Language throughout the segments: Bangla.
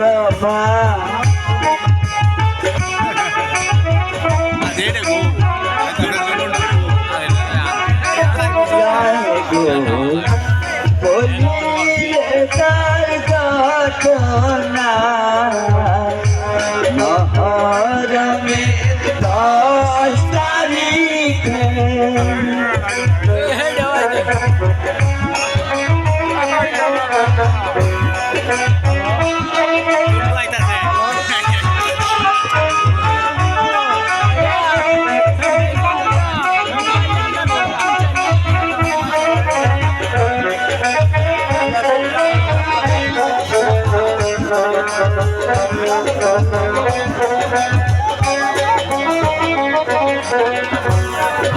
Brahma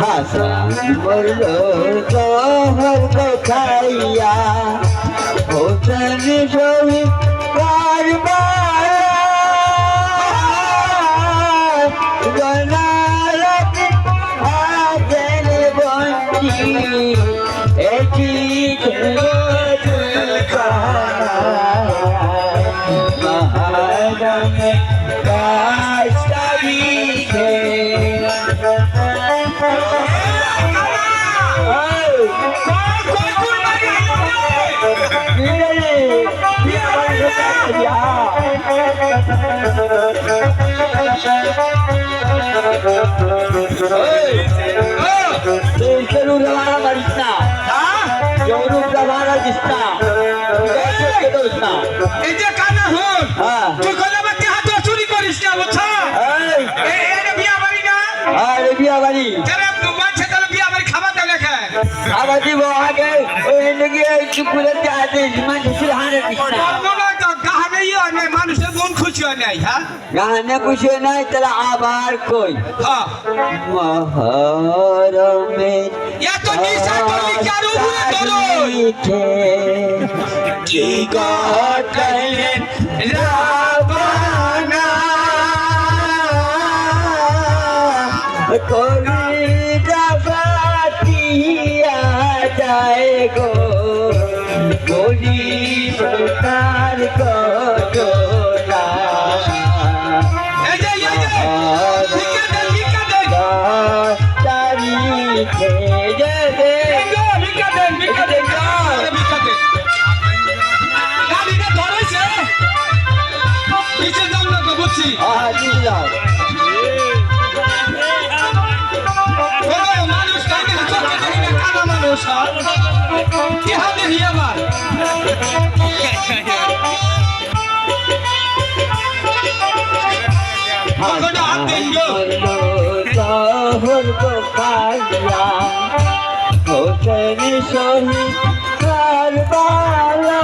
হাসান বলল জহর খাইয়া হোসেন শহীদ কারবার। বাচ্চা তাহলে বিয়া বাড়ি খাবার দিব আগে ওই নাকি চুপুরে চাতে মানুষের হারে দিস না তো গাহানে নেই মানুষের মন খুশি হয় নাই হ্যাঁ? গানে খুশি হয় নাই তাহলে আবার কই? হ্যাঁ। মহরমে এত নিশা করলি কি আর উপরে ধরোই কি গটাইলেন রাবণা? করি যাবাতিয়া যায় গো। বলি তার হ্যাঁ? কি হাতে নিয়ে আমার হোসেন শহীদ কারবালা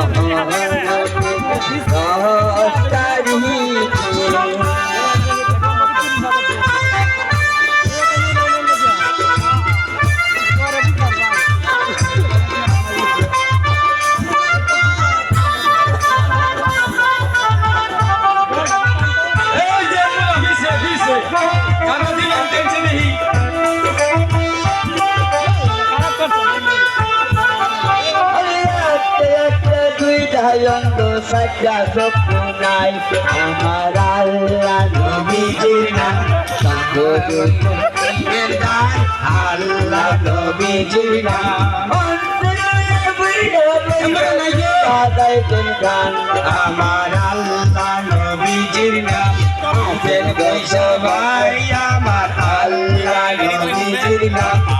¡Vamos! সজ্জা সপুনাই আমার আল্লাহ নবীজির নাম আল্লাহ নবীজির নাম আমার আল্লাহ নবীজির নাম সবাই আমার আল্লাহ নবীজির নাম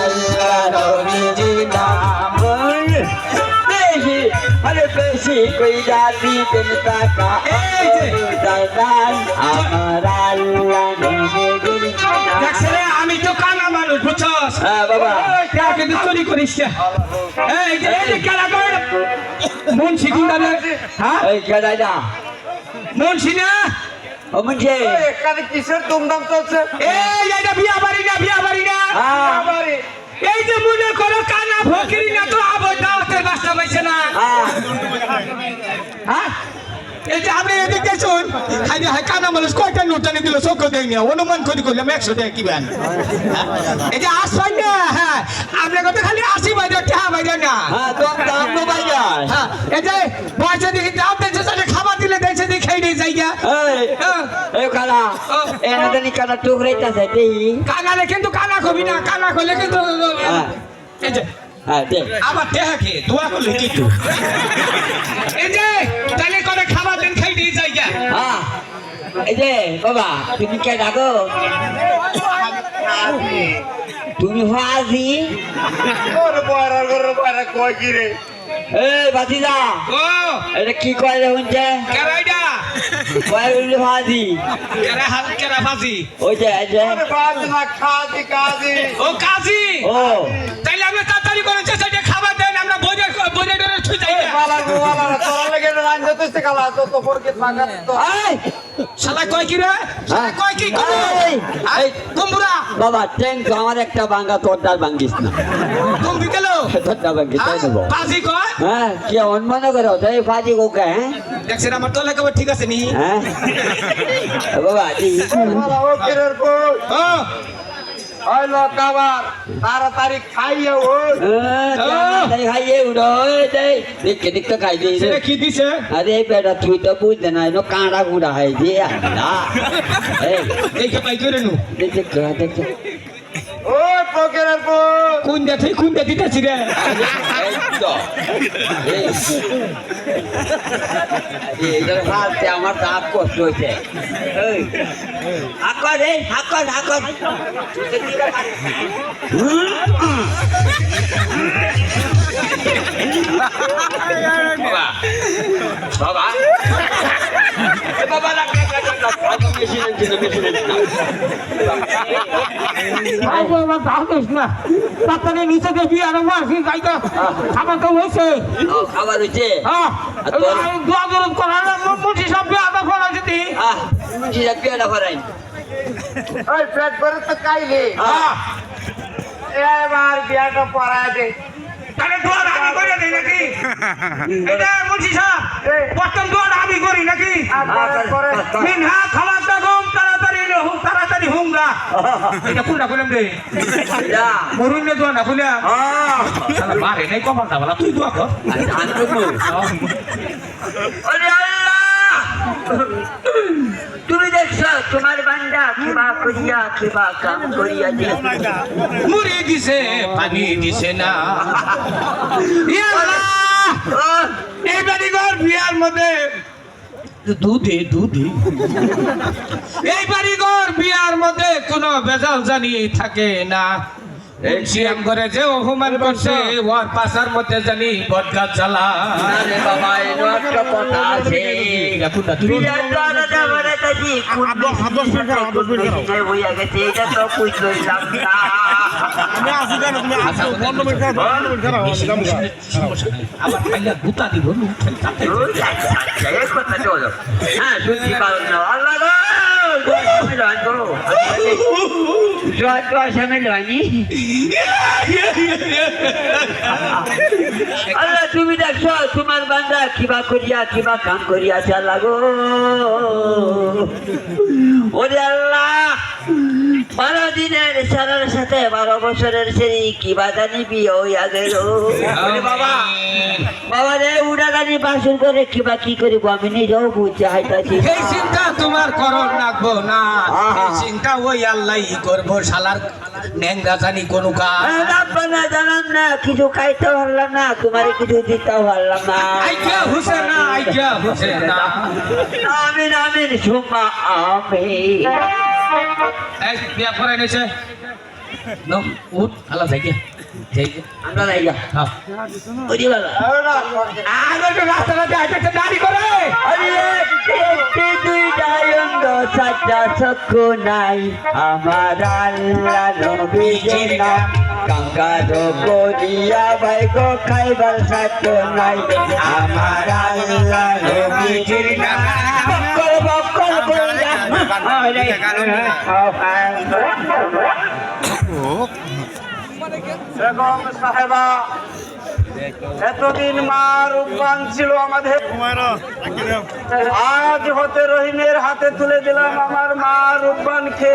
টাকা দাদান আমার আল্লাহ আমি তো কানা মানুষ বুঝছস? হ্যাঁ বাবা। কিন্তু চুরি করিস না। এই যে করে। হ্যাঁ? এই কেডাই না মুন্সি না? ও কিসের দুমদাম চলছে? এই এটা বিয়া বাড়ি না বিয়া বাড়ি না। হ্যাঁ। এই যে মনে করো কানা ফকিরি না তো আবার দাওয়াতের বাসা পাইছে না। হ্যাঁ। হ্যাঁ? এই যে আপনি এদিক দেখুন হাই হাই কানা মানুষ কয়টা নোটানি দিল? চোখ দেয় না অনুমান করি করলাম একশো টাকা কি বেন? এই যে আসবেন না হ্যাঁ। আপনার কথা খালি আসি বাইরে বাইরে না। হ্যাঁ তো দাম তো হ্যাঁ। এই যে পয়সা দাম এই হ্যাঁ। কালা এনে দেনি কালা টুকরাইতাছে দেই কানালে কিন্তু কানা কবি না কানা কিন্তু হ্যাঁ। এই যে। হ্যাঁ আবার টেহা দোয়া করলে কিন্তু এই যে তাহলে করে খাবার দেন খাই দিয়ে যাই গিয়া হ্যাঁ। এই যে বাবা তুমি কে ডাকো? তুমি হাজি কি রে? এই বাতিদা এটা কি কয় রে হুনছে কেরাইডা কয় বলি হাজি কেরা হাল কেরা ফাজি ওই যে বাদ না খাজি খাজি ও কাজী? ও। তাইলে আমি তাড়াতাড়ি করে চেষ্টা আমরা বোঝে বোঝে ডরে ছুই যাই গিয়া। বালা বালা তোরা লাগে রান যতছে কালা তো তো ফরকে তো। এই শালা কয় কি রে? শালা কয় কি করু বাবা ট্রেন তো আমার একটা ভাঙ্গা তোরটার ভাঙ্গিস না। তোরটা ভাঙ্গি তাই দেবো পাজি কয়? হ্যাঁ কি অনমনে করো তাই ফাজি কোকে হ্যাঁ? দেখছেন আমার তোলা খবর ঠিক আছে নি? হ্যাঁ। বাবা ও কিরের ও হইল কাবার তাড়াতাড়ি খাইয়া ওই তাই খাইয়ে উড়ো দেই দেখে দেখতে খাই দিই সেটা কি দিছে। আরে বেটা তুই তো বুঝতে নো কাঁড়া গুড়া হয় যে আল্লাহ এই দেখে পাই করে নু। দেখে দেখে ও পকেরের কই কোন দেখে কোন দেখে দিতেছি রে? এই আমার দাঁত কষ্ট হয়েছে। হাকর এই হাকর হাকর নিচে দেখি আর মাসি যাইতো খাবার তো হয়েছে ও, খাবার হয়েছে হ্যাঁ আর তোর? দোয়া দরদ করার মুঠি সব আদা করা যদি আহ মুন্সিরা পেয়ারা করাই ওই পেট ভরে তো খাইলি এবার বিয়াটা পড়ায় দে তাহলে দোয়া আমি করে নাকি এটা মুন্সি সাহেব প্রথম দোয়া আমি করি নাকি আর করে করে গম তাড়াতাড়ি হুম হুমরা এটা কোনটা কইলাম রে মরুন নে দোয়া শালা মারে নাই কপাল দাবালা তুই দোয়া কর। তুমি দেখছ তোমার বান্দা কিবা করিয়া কিবা কাম করিয়া মুড়ি দিছে পানি দিছে না। ইয়া এই বাড়ি ঘর বিয়ার মধ্যে দুধে দুধে। এই বাড়ি ঘর বিয়ার মধ্যে কোনো বেজাল জানি থাকে না। এই সিয়াম ঘরে যে অপমান করছে ওর পাশার মধ্যে জানি বদগাছ জ্বালা। আরে বাবা একটা কথা আছে। গেছে এটা তো না না। আল্লাহ আল্লাহ, তুমি দেখছ, তোমার বান্দা কিবা করিয়া, কিবা কাম করিয়া গো। ওরে আল্লাহ বারো দিনের সারার সাথে বারো বছরের সেই কিবা জানি বিয়ে হইয়া গেল ওরে বাবা। বাবা রে উড়া গাড়ি বাসুর করে কিবা কি করিব? আমি নিজেও বুঝতে হাইতাছি এই চিন্তা তোমার করণ রাখব না। চিন্তা ওই আল্লাহ করব শালার নেংরা জানি কোন কাজ রাব্বানা জানাম না কিছু খাইতে পারলাম না তোমার কিছু দিতে পারলাম না। আইজা না আইজা হুসে না আমিন আমিন সুমা আমিন। এই বিয়া করে নিছে। নো উঠ আল্লাহ যাই গিয়া যাই গিয়া আমরা নাই যা হ্যাঁ। ওরে বাবা? আগে তো রাস্তাঘাটে আইতে দাঁড়ি করে। আরে একটি দুইটা অঙ্গ সাতটা চক্ষু নাই। আমার আল্লাহ নবীজির নাম। কাঙ্গার করিয়া ভাই খাইবার সাথ নাই। আমার আল্লাহ নবীজির নাম। এতদিন মা রূপবান ছিল আমাদের আজ হতে রহিমের হাতে তুলে দিলাম আমার মা রূপবানকে।